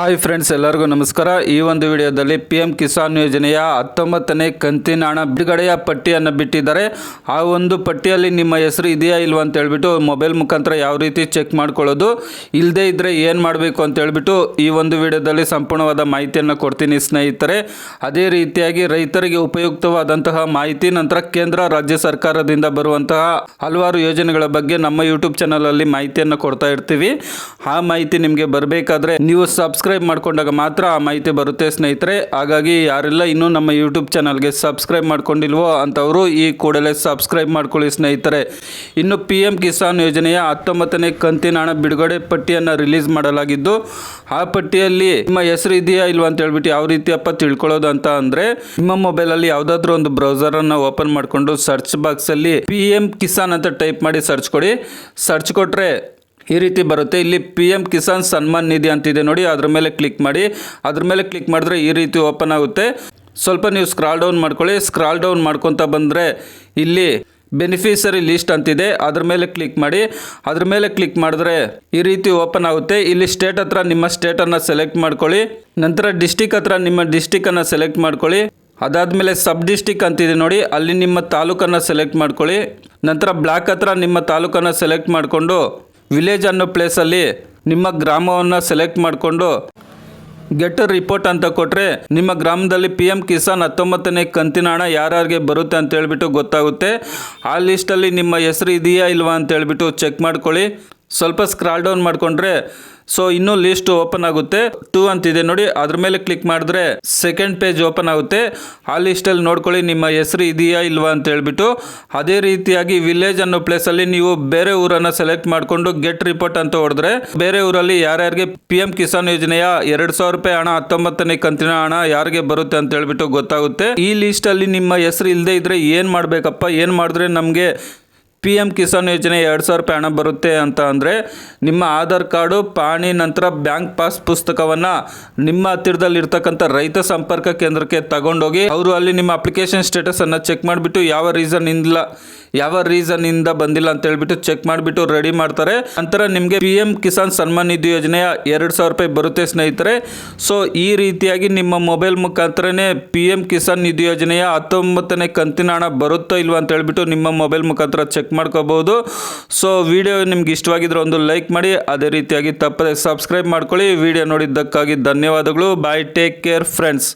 Hi friends, ಎಲ್ಲರಿಗೂ ನಮಸ್ಕಾರ. ಈ ಒಂದು ವಿಡಿಯೋದಲ್ಲಿ ಪಿ ಎಂ ಕಿಸಾನ್ ಯೋಜನೆಯ ಹತ್ತೊಂಬತ್ತನೇ ಕಂತಿನ ಹಣ ಬಿಡುಗಡೆಯ ಪಟ್ಟಿಯನ್ನು ಬಿಟ್ಟಿದ್ದಾರೆ. ಆ ಒಂದು ಪಟ್ಟಿಯಲ್ಲಿ ನಿಮ್ಮ ಹೆಸರು ಇದೆಯಾ ಇಲ್ವಾ ಅಂತ ಹೇಳ್ಬಿಟ್ಟು ಮೊಬೈಲ್ ಮುಖಾಂತರ ಯಾವ ರೀತಿ ಚೆಕ್ ಮಾಡ್ಕೊಳ್ಳೋದು ಇಲ್ಲದೇ ಇದ್ದರೆ ಏನು ಮಾಡಬೇಕು ಅಂತ ಹೇಳ್ಬಿಟ್ಟು ಈ ಒಂದು ವಿಡಿಯೋದಲ್ಲಿ ಸಂಪೂರ್ಣವಾದ ಮಾಹಿತಿಯನ್ನು ಕೊಡ್ತೀನಿ ಸ್ನೇಹಿತರೆ. ಅದೇ ರೀತಿಯಾಗಿ ರೈತರಿಗೆ ಉಪಯುಕ್ತವಾದಂತಹ ಮಾಹಿತಿ, ನಂತರ ಕೇಂದ್ರ, ರಾಜ್ಯ ಸರ್ಕಾರದಿಂದ ಬರುವಂತಹ ಹಲವಾರು ಯೋಜನೆಗಳ ಬಗ್ಗೆ ನಮ್ಮ ಯೂಟ್ಯೂಬ್ ಚಾನಲಲ್ಲಿ ಮಾಹಿತಿಯನ್ನು ಕೊಡ್ತಾ ಇರ್ತೀವಿ. ಆ ಮಾಹಿತಿ ನಿಮಗೆ ಬರಬೇಕಾದ್ರೆ ನೀವು ಸಬ್ಸ್ಕ್ರೈಬ್ ಮಾಡ್ಕೊಂಡಾಗ ಮಾತ್ರ ಆ ಮಾಹಿತಿ ಬರುತ್ತೆ ಸ್ನೇಹಿತರೆ. ಹಾಗಾಗಿ ಯಾರೆಲ್ಲ ಇನ್ನೂ ನಮ್ಮ ಯೂಟ್ಯೂಬ್ ಚಾನಲ್ಗೆ ಸಬ್ಸ್ಕ್ರೈಬ್ ಮಾಡ್ಕೊಂಡಿಲ್ವೋ ಅಂಥವರು ಈ ಕೂಡಲೇ ಸಬ್ಸ್ಕ್ರೈಬ್ ಮಾಡ್ಕೊಳ್ಳಿ ಸ್ನೇಹಿತರೆ. ಇನ್ನು ಪಿ ಎಂ ಕಿಸಾನ್ ಯೋಜನೆಯ ಹತ್ತೊಂಬತ್ತನೇ ಕಂತಿನ ಹಣ ಬಿಡುಗಡೆ ಪಟ್ಟಿಯನ್ನು ರಿಲೀಸ್ ಮಾಡಲಾಗಿದ್ದು, ಆ ಪಟ್ಟಿಯಲ್ಲಿ ನಿಮ್ಮ ಹೆಸರು ಇದೆಯಾ ಇಲ್ವಾ ಅಂತ ಹೇಳ್ಬಿಟ್ಟು ಯಾವ ರೀತಿಯಪ್ಪ ತಿಳ್ಕೊಳ್ಳೋದು ಅಂತ ಅಂದರೆ, ನಿಮ್ಮ ಮೊಬೈಲಲ್ಲಿ ಯಾವುದಾದ್ರೂ ಒಂದು ಬ್ರೌಸರನ್ನು ಓಪನ್ ಮಾಡಿಕೊಂಡು ಸರ್ಚ್ ಬಾಕ್ಸಲ್ಲಿ ಪಿ ಎಂ ಕಿಸಾನ್ ಅಂತ ಟೈಪ್ ಮಾಡಿ ಸರ್ಚ್ ಕೊಡಿ. ಸರ್ಚ್ ಕೊಟ್ಟರೆ ಈ ರೀತಿ ಬರುತ್ತೆ. ಇಲ್ಲಿ ಪಿ ಎಂ ಕಿಸಾನ್ ಸನ್ಮಾನ್ ನಿಧಿ ಅಂತಿದೆ ನೋಡಿ. ಅದ್ರ ಮೇಲೆ ಕ್ಲಿಕ್ ಮಾಡಿ. ಅದ್ರ ಮೇಲೆ ಕ್ಲಿಕ್ ಮಾಡಿದ್ರೆ ಈ ರೀತಿ ಓಪನ್ ಆಗುತ್ತೆ. ಸ್ವಲ್ಪ ನೀವು ಸ್ಕ್ರಾಲ್ ಡೌನ್ ಮಾಡ್ಕೊಳ್ಳಿ. ಸ್ಕ್ರಾಲ್ ಡೌನ್ ಮಾಡ್ಕೊತ ಬಂದರೆ ಇಲ್ಲಿ ಬೆನಿಫಿಷರಿ ಲಿಸ್ಟ್ ಅಂತಿದೆ. ಅದ್ರ ಮೇಲೆ ಕ್ಲಿಕ್ ಮಾಡಿ. ಅದ್ರ ಮೇಲೆ ಕ್ಲಿಕ್ ಮಾಡಿದ್ರೆ ಈ ರೀತಿ ಓಪನ್ ಆಗುತ್ತೆ. ಇಲ್ಲಿ ಸ್ಟೇಟ್ ಹತ್ರ ನಿಮ್ಮ ಸ್ಟೇಟನ್ನು ಸೆಲೆಕ್ಟ್ ಮಾಡ್ಕೊಳ್ಳಿ. ನಂತರ ಡಿಸ್ಟಿಕ್ ಹತ್ರ ನಿಮ್ಮ ಡಿಸ್ಟಿಕನ್ನು ಸೆಲೆಕ್ಟ್ ಮಾಡ್ಕೊಳ್ಳಿ. ಅದಾದಮೇಲೆ ಸಬ್ ಡಿಸ್ಟಿಕ್ ಅಂತಿದೆ ನೋಡಿ. ಅಲ್ಲಿ ನಿಮ್ಮ ತಾಲೂಕನ್ನು ಸೆಲೆಕ್ಟ್ ಮಾಡ್ಕೊಳ್ಳಿ. ನಂತರ ಬ್ಲಾಕ್ ಹತ್ರ ನಿಮ್ಮ ತಾಲೂಕನ್ನು ಸೆಲೆಕ್ಟ್ ಮಾಡಿಕೊಂಡು ವಿಲೇಜ್ ಅನ್ನೋ ಪ್ಲೇಸಲ್ಲಿ ನಿಮ್ಮ ಗ್ರಾಮವನ್ನು ಸೆಲೆಕ್ಟ್ ಮಾಡಿಕೊಂಡು ಗೆಟ್ ರಿಪೋರ್ಟ್ ಅಂತ ಕೊಟ್ಟರೆ ನಿಮ್ಮ ಗ್ರಾಮದಲ್ಲಿ ಪಿ ಎಂ ಕಿಸಾನ್ ಹತ್ತೊಂಬತ್ತನೇ ಕಂತಿನ ಹಣ ಯಾರ್ಯಾರಿಗೆ ಬರುತ್ತೆ ಅಂತ ಹೇಳ್ಬಿಟ್ಟು ಗೊತ್ತಾಗುತ್ತೆ. ಆ ಲಿಸ್ಟಲ್ಲಿ ನಿಮ್ಮ ಹೆಸರು ಇದೆಯಾ ಇಲ್ವಾ ಅಂತ ಹೇಳ್ಬಿಟ್ಟು ಚೆಕ್ ಮಾಡ್ಕೊಳ್ಳಿ. ಸ್ವಲ್ಪ ಸ್ಕ್ರಾಲ್ ಡೌನ್ ಮಾಡಿಕೊಂಡ್ರೆ ಸೊ ಇನ್ನೂ ಲಿಸ್ಟ್ ಓಪನ್ ಆಗುತ್ತೆ. ಟೂ ಅಂತಿದೆ ನೋಡಿ, ಅದ್ರ ಮೇಲೆ ಕ್ಲಿಕ್ ಮಾಡಿದ್ರೆ ಸೆಕೆಂಡ್ ಪೇಜ್ ಓಪನ್ ಆಗುತ್ತೆ. ಆ ಲಿಸ್ಟಲ್ಲಿ ನೋಡ್ಕೊಳ್ಳಿ, ನಿಮ್ಮ ಹೆಸರು ಇದೆಯಾ ಇಲ್ವಾ ಅಂತ ಹೇಳ್ಬಿಟ್ಟು. ಅದೇ ರೀತಿಯಾಗಿ ವಿಲೇಜ್ ಅನ್ನೋ ಪ್ಲೇಸಲ್ಲಿ ನೀವು ಬೇರೆ ಊರನ್ನು ಸೆಲೆಕ್ಟ್ ಮಾಡಿಕೊಂಡು ಗೆಟ್ ರಿಪೋರ್ಟ್ ಅಂತ ಹೊಡೆದ್ರೆ, ಬೇರೆ ಊರಲ್ಲಿ ಯಾರ್ಯಾರಿಗೆ ಪಿ ಎಂ ಕಿಸಾನ್ ಯೋಜನೆಯ ಎರಡು ಸಾವಿರ ರೂಪಾಯಿ ಹಣ, ಹತ್ತೊಂಬತ್ತನೇ ಕಂತಿನ ಹಣ ಯಾರಿಗೆ ಬರುತ್ತೆ ಅಂತ ಹೇಳ್ಬಿಟ್ಟು ಗೊತ್ತಾಗುತ್ತೆ. ಈ ಲಿಸ್ಟಲ್ಲಿ ನಿಮ್ಮ ಹೆಸರು ಇಲ್ಲದೆ ಇದ್ರೆ ಏನು ಮಾಡಬೇಕಪ್ಪ? ಏನು ಮಾಡಿದ್ರೆ ನಮಗೆ ಪಿ ಎಂ ಕಿಸಾನ್ ಯೋಜನೆ ಎರಡು ಸಾವಿರ ರೂಪಾಯಿ ಹಣ ಬರುತ್ತೆ ಅಂತ ಅಂದರೆ ನಿಮ್ಮ ಆಧಾರ್ ಕಾರ್ಡು, ಪಾಣಿ ನಂತರ ಬ್ಯಾಂಕ್ ಪಾಸ್ ಪುಸ್ತಕವನ್ನು ನಿಮ್ಮ ಹತ್ತಿರದಲ್ಲಿ ಇರ್ತಕ್ಕಂಥ ರೈತ ಸಂಪರ್ಕ ಕೇಂದ್ರಕ್ಕೆ ತಗೊಂಡೋಗಿ ಅವರು ಅಲ್ಲಿ ನಿಮ್ಮ ಅಪ್ಲಿಕೇಶನ್ ಸ್ಟೇಟಸನ್ನು ಚೆಕ್ ಮಾಡಿಬಿಟ್ಟು ಯಾವ ರೀಸನ್ ಇಲ್ಲ ಯಾವ ರೀಸನ್ ಇಂದ ಬಂದಿಲ್ಲ ಅಂತ ಹೇಳ್ಬಿಟ್ಟು ಚೆಕ್ ಮಾಡಿಬಿಟ್ಟು ರೆಡಿ ಮಾಡ್ತಾರೆ. ನಂತರ ನಿಮಗೆ ಪಿ ಎಂ ಕಿಸಾನ್ ಸನ್ಮಾನ್ ನಿಧಿ ಯೋಜನೆಯ ಎರಡು ಸಾವಿರ ರೂಪಾಯಿ ಬರುತ್ತೆ ಸ್ನೇಹಿತರೆ. ಸೊ ಈ ರೀತಿಯಾಗಿ ನಿಮ್ಮ ಮೊಬೈಲ್ ಮುಖಾಂತರನೇ ಪಿ ಎಂ ಕಿಸಾನ್ ನಿಧಿ ಯೋಜನೆಯ ಹತ್ತೊಂಬತ್ತನೇ ಕಂತಿನ ಹಣ ಬರುತ್ತೋ ಇಲ್ವಾ ಅಂತ ಹೇಳ್ಬಿಟ್ಟು ನಿಮ್ಮ ಮೊಬೈಲ್ ಮುಖಾಂತರ ಚೆಕ್ ಮಾಡ್ಕೋಬಹುದು. ಸೊ ವಿಡಿಯೋ ನಿಮ್ಗೆ ಇಷ್ಟವಾಗಿದ್ರೆ ಒಂದು ಲೈಕ್ ಮಾಡಿ, ಅದೇ ರೀತಿಯಾಗಿ ತಪ್ಪದೆ ಸಬ್ಸ್ಕ್ರೈಬ್ ಮಾಡ್ಕೊಳ್ಳಿ. ವಿಡಿಯೋ ನೋಡಿದ್ದಕ್ಕಾಗಿ ಧನ್ಯವಾದಗಳು. Bye take care friends